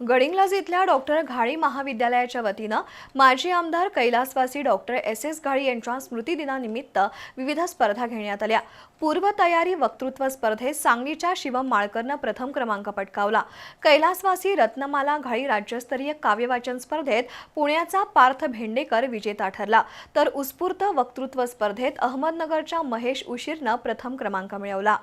गडिंग्लाज इथल्या डॉक्टर घाळी महाविद्यालयाच्या वतीनं माजी आमदार कैलासवासी डॉक्टर एस एस घाळी यांच्या स्मृतिदिनानिमित्त विविध स्पर्धा घेण्यात आल्या. पूर्वतयारी वक्तृत्व स्पर्धेत सांगलीच्या शिवम माळकरनं प्रथम क्रमांक पटकावला. कैलासवासी रत्नमाला घाळी राज्यस्तरीय काव्यवाचन स्पर्धेत पुण्याचा पार्थ भेंडेकर विजेता ठरला. तर उत्स्फूर्त वक्तृत्व स्पर्धेत अहमदनगरच्या महेश उशीरनं प्रथम क्रमांक मिळवला.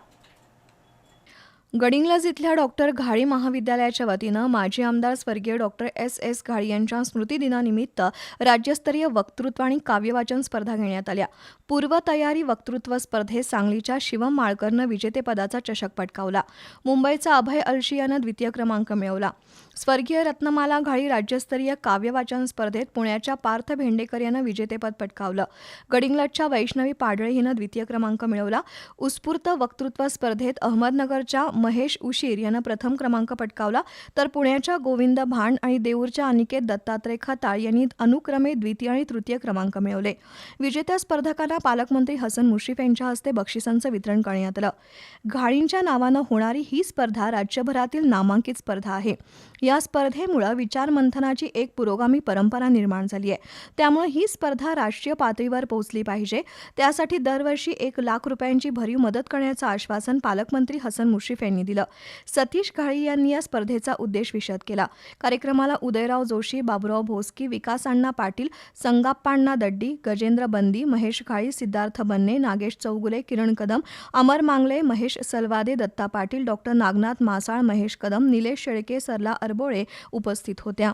गडिंग्लज इथल्या डॉक्टर घाळी महाविद्यालयाच्या वतीनं माजी आमदार स्वर्गीय डॉक्टर एस एस घाळी यांच्या स्मृतिदिनानिमित्त राज्यस्तरीय वक्तृत्व आणि काव्यवाचन स्पर्धा घेण्यात आल्या. पूर्वतयारी वक्तृत्व स्पर्धेत सांगलीच्या शिवम माळकरनं विजेतेपदाचा चषक पटकावला. मुंबईचा अभय अलशी यानं द्वितीय क्रमांक मिळवला. स्वर्गीय रत्नमाला घाळी राज्यस्तरीय काव्यवाचन स्पर्धेत पुण्याच्या पार्थ भेंडेकर यानं विजेतेपद पटकावलं. गडिंग्लजच्या वैष्णवी पाडळे हिनं द्वितीय क्रमांक मिळवला. उत्स्फूर्त वक्तृत्व स्पर्धेत अहमदनगरच्या महेश उशीर यानं प्रथम क्रमांक पटकावला. तर पुण्याच्या गोविंद भांड आणि देऊरच्या अनिकेत दत्तात्रय खताळ यांनी अनुक्रमे द्वितीय आणि तृतीय क्रमांक मिळवले. विजेत्या स्पर्धकांना पालकमंत्री हसन मुश्रीफ यांच्या हस्ते बक्षिसांचं वितरण करण्यात आलं. घाळींच्या नावानं होणारी ही स्पर्धा राज्यभरातील नामांकित स्पर्धा आहे. या स्पर्धेमुळे विचारमंथनाची एक पुरोगामी परंपरा निर्माण झाली आहे. त्यामुळे ही स्पर्धा राष्ट्रीय पातळीवर पोहोचली पाहिजे. त्यासाठी दरवर्षी एक लाख रुपयांची भरीव मदत करण्याचं आश्वासन पालकमंत्री हसन मुश्रीफ यांनी दिलं. सतीश काळी यांनी या स्पर्धेचा उद्देश विशद केला. कार्यक्रमाला उदयराव जोशी बाबुराव भोसकी विकास अण्णा पाटील संगाप्पाण्णा दड्डी गजेंद्र बंदी महेश काळी सिद्धार्थ बन्ने नागेश चौगुले किरण कदम अमर मांगले महेश सलवादे दत्ता पाटील डॉक्टर नागनाथ मासाळ महेश कदम निलेश शेळके सरला अरबोळे उपस्थित होत्या.